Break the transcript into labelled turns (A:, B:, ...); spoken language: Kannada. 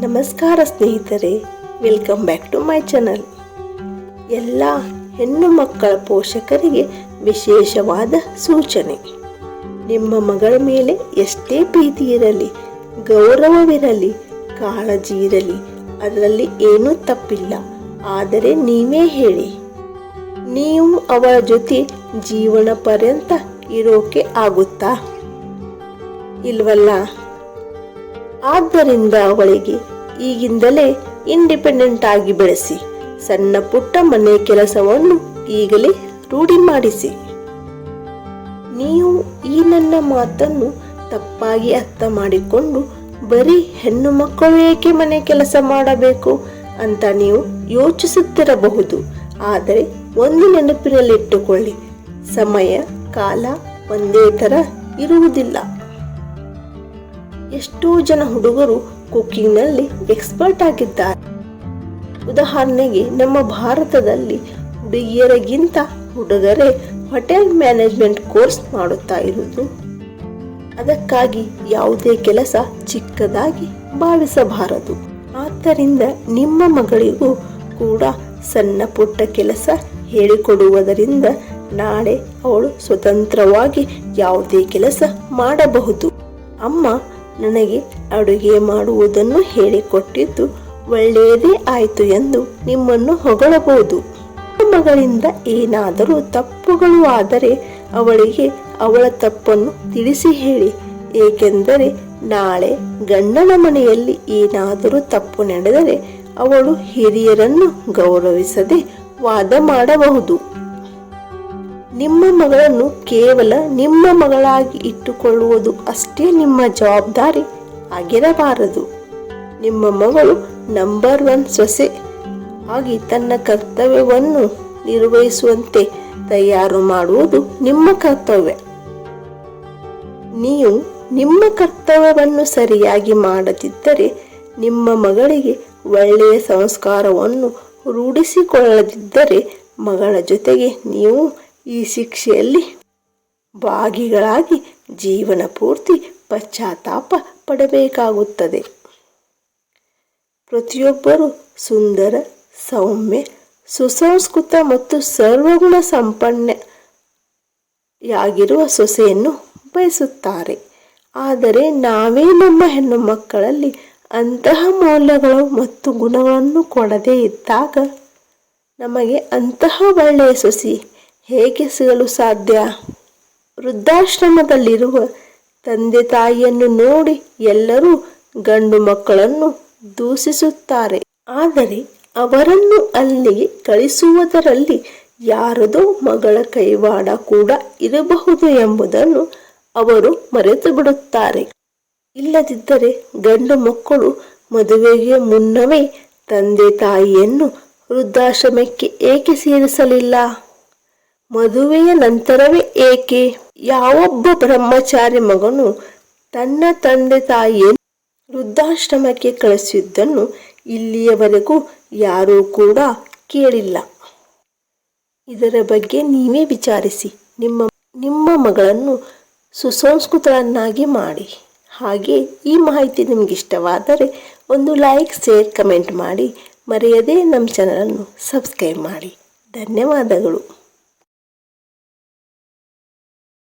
A: ನಮಸ್ಕಾರ ಸ್ನೇಹಿತರೆ welcome back to my channel ಎಲ್ಲ ಹೆಣ್ಣು ಮಕ್ಕಳ ಪೋಷಕರಿಗೆ ವಿಶೇಷವಾದ ಸೂಚನೆ. ನಿಮ್ಮ ಮಗಳ ಮೇಲೆ ಎಷ್ಟೇ ಪ್ರೀತಿ ಇರಲಿ, ಗೌರವವಿರಲಿ, ಕಾಳಜಿ ಇರಲಿ, ಅದರಲ್ಲಿ ಏನೂ ತಪ್ಪಿಲ್ಲ. ಆದರೆ ನೀವೇ ಹೇಳಿ. ನೀವು ಅವಳ ಜೊತೆ ಜೀವನ ಪರ್ಯಂತ ಇರೋಕೆ ಆಗುತ್ತಾ? ಇಲ್ವಲ್ಲ? ಆದ್ದರಿಂದ ಅವಳಿಗೆ ಈಗಿಂದಲೇ ಇಂಡಿಪೆಂಡೆಂಟ್ ಆಗಿ ಬೆಳೆಸಿ, ಸಣ್ಣ ಪುಟ್ಟ ಮನೆ ಕೆಲಸವನ್ನು ಈಗಲೇ ರೂಢಿ ಮಾಡಿಸಿ. ನೀವು ಈ ನನ್ನ ಮಾತನ್ನು ತಪ್ಪಾಗಿ ಅರ್ಥ ಮಾಡಿಕೊಂಡು ಬರೀ ಹೆಣ್ಣು ಮಕ್ಕಳು ಏಕೆ ಮನೆ ಕೆಲಸ ಮಾಡಬೇಕು ಅಂತ ನೀವು ಯೋಚಿಸುತ್ತಿರಬಹುದು. ಆದರೆ ಒಂದು ನೆನಪಿನಲ್ಲಿಟ್ಟುಕೊಳ್ಳಿ, ಸಮಯ, ಕಾಲ ಒಂದೇ ಥರ ಇರುವುದಿಲ್ಲ. ಎಷ್ಟೋ ಜನ ಹುಡುಗರು ಕುಕ್ಕಿಂಗ್ನಲ್ಲಿ ಎಕ್ಸ್ಪರ್ಟ್ ಆಗಿದ್ದಾರೆ. ಉದಾಹರಣೆಗೆ, ನಮ್ಮ ಭಾರತದಲ್ಲಿ ಹುಡುಗಿಯರಿಗಿಂತ ಹುಡುಗರೇ ಹೋಟೆಲ್ ಮ್ಯಾನೇಜ್ಮೆಂಟ್ ಕೋರ್ಸ್ ಮಾಡುತ್ತಾ ಇರುವುದು. ಅದಕ್ಕಾಗಿ ಯಾವುದೇ ಕೆಲಸ ಚಿಕ್ಕದಾಗಿ ಭಾವಿಸಬಾರದು. ಆದ್ದರಿಂದ ನಿಮ್ಮ ಮಗಳಿಗೂ ಕೂಡ ಸಣ್ಣ ಪುಟ್ಟ ಕೆಲಸ ಹೇಳಿಕೊಡುವುದರಿಂದ ನಾಳೆ ಅವಳು ಸ್ವತಂತ್ರವಾಗಿ ಯಾವುದೇ ಕೆಲಸ ಮಾಡಬಹುದು. ಅಮ್ಮ ನನಗೆ ಅಡುಗೆ ಮಾಡುವುದನ್ನು ಹೇಳಿಕೊಟ್ಟಿದ್ದು ಒಳ್ಳೆಯದೇ ಆಯಿತು ಎಂದು ನಿಮ್ಮನ್ನು ಹೊಗಳಬಹುದು. ಮಗಳಿಂದ ಏನಾದರೂ ತಪ್ಪುಗಳು ಆದರೆ ಅವಳಿಗೆ ಅವಳ ತಪ್ಪನ್ನು ತಿಳಿಸಿ ಹೇಳಿ. ಏಕೆಂದರೆ ನಾಳೆ ಗಂಡನ ಮನೆಯಲ್ಲಿ ಏನಾದರೂ ತಪ್ಪು ನಡೆದರೆ ಅವಳು ಹಿರಿಯರನ್ನು ಗೌರವಿಸದೆ ವಾದ ಮಾಡಬಹುದು. ನಿಮ್ಮ ಮಗಳನ್ನು ಕೇವಲ ನಿಮ್ಮ ಮಗಳಾಗಿ ಇಟ್ಟುಕೊಳ್ಳುವುದು ಅಷ್ಟೇ ನಿಮ್ಮ ಜವಾಬ್ದಾರಿ ಆಗಿರಬಾರದು. ನಿಮ್ಮ ಮಗಳು ನಂಬರ್ ಒನ್ ಸೊಸೆ ಆಗಿ ತನ್ನ ಕರ್ತವ್ಯವನ್ನು ನಿರ್ವಹಿಸುವಂತೆ ತಯಾರು ಮಾಡುವುದು ನಿಮ್ಮ ಕರ್ತವ್ಯ. ನೀವು ನಿಮ್ಮ ಕರ್ತವ್ಯವನ್ನು ಸರಿಯಾಗಿ ಮಾಡದಿದ್ದರೆ ನಿಮ್ಮ ಮಗಳಿಗೆ ಒಳ್ಳೆಯ ಸಂಸ್ಕಾರವನ್ನು ರೂಢಿಸಿಕೊಳ್ಳದಿದ್ದರೆ ಮಗಳ ಜೊತೆಗೆ ನೀವು ಈ ಶಿಕ್ಷೆಯಲ್ಲಿ ಭಾಗಿಗಳಾಗಿ ಜೀವನ ಪೂರ್ತಿ ಪಶ್ಚಾತ್ತಾಪ ಪಡಬೇಕಾಗುತ್ತದೆ. ಪ್ರತಿಯೊಬ್ಬರು ಸುಂದರ, ಸೌಮ್ಯ, ಸುಸಂಸ್ಕೃತ ಮತ್ತು ಸರ್ವಗುಣ ಸಂಪನ್ನೆಯಾಗಿರುವ ಸೊಸೆಯನ್ನು ಬಯಸುತ್ತಾರೆ. ಆದರೆ ನಾವೇ ನಮ್ಮ ಹೆಣ್ಣು ಮಕ್ಕಳಲ್ಲಿ ಅಂತಹ ಮೌಲ್ಯಗಳು ಮತ್ತು ಗುಣಗಳನ್ನು ಕೊಡದೇ ಇದ್ದಾಗ ನಮಗೆ ಅಂತಹ ಒಳ್ಳೆಯ ಸೊಸಿ ಹೇಗೆ ಸಿಗಲು ಸಾಧ್ಯ? ವೃದ್ಧಾಶ್ರಮದಲ್ಲಿರುವ ತಂದೆ ತಾಯಿಯನ್ನು ನೋಡಿ ಎಲ್ಲರೂ ಗಂಡು ಮಕ್ಕಳನ್ನು ದೂಷಿಸುತ್ತಾರೆ. ಆದರೆ ಅವರನ್ನು ಅಲ್ಲಿಗೆ ಕಳಿಸುವುದರಲ್ಲಿ ಯಾರದೋ ಮಗಳ ಕೈವಾಡ ಕೂಡ ಇರಬಹುದು ಎಂಬುದನ್ನು ಅವರು ಮರೆತು ಬಿಡುತ್ತಾರೆ. ಇಲ್ಲದಿದ್ದರೆ ಗಂಡು ಮಕ್ಕಳು ಮದುವೆಗೆ ಮುನ್ನವೇ ತಂದೆ ತಾಯಿಯನ್ನು ವೃದ್ಧಾಶ್ರಮಕ್ಕೆ ಏಕೆ ಸೇರಿಸಲಿಲ್ಲ? ಮದುವೆಯ ನಂತರವೇ ಏಕೆ? ಯಾವೊಬ್ಬ ಬ್ರಹ್ಮಚಾರಿ ಮಗನು ತನ್ನ ತಂದೆ ತಾಯಿಯನ್ನು ವೃದ್ಧಾಶ್ರಮಕ್ಕೆ ಕಳಿಸಿದ್ದನ್ನು ಇಲ್ಲಿಯವರೆಗೂ ಯಾರೂ ಕೂಡ ಕೇಳಿಲ್ಲ. ಇದರ ಬಗ್ಗೆ ನೀವೇ ವಿಚಾರಿಸಿ. ನಿಮ್ಮ ನಿಮ್ಮ ಮಗಳನ್ನು ಸುಸಂಸ್ಕೃತರನ್ನಾಗಿ ಮಾಡಿ. ಹಾಗೆ ಈ ಮಾಹಿತಿ ನಿಮಗೆ ಇಷ್ಟವಾದರೆ ಒಂದು ಲೈಕ್, ಶೇರ್, ಕಮೆಂಟ್ ಮಾಡಿ. ಮರೆಯದೇ ನಮ್ಮ ಚಾನಲನ್ನು ಸಬ್ಸ್ಕ್ರೈಬ್ ಮಾಡಿ. ಧನ್ಯವಾದಗಳು.